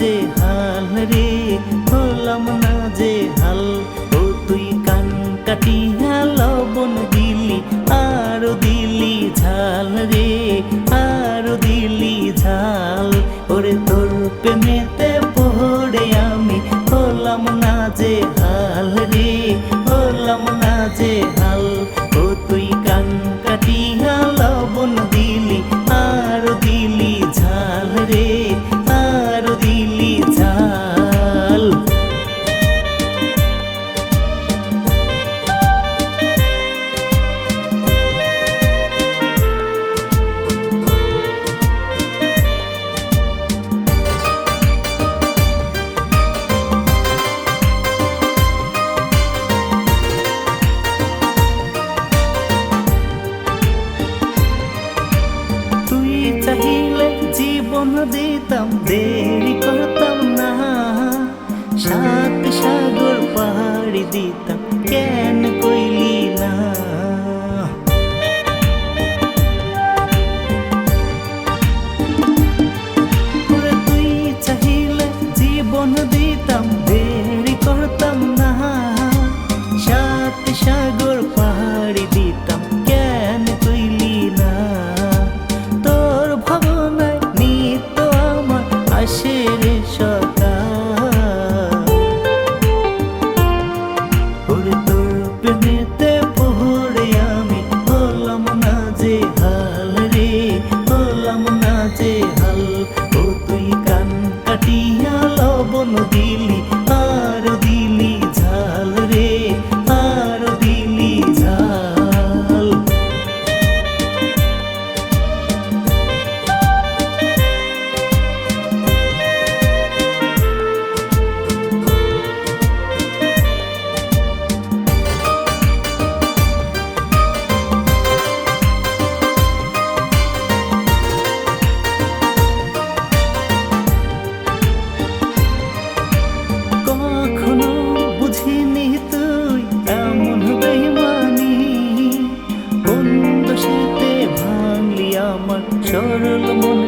যে হাল রে হলাম না যে হাল ও তুই কান কাটিয়া লবণ দিলি, আরও দিলি ঝাল রে, আরও দিলি ঝাল। ওরে তোর প্রেমেতে পড়ে আমি হলাম না যে হাল রে হলাম না যে দিতাম দেরি করতাম না। সাত সাগর পাহাড়ি দিতাম। çağrılma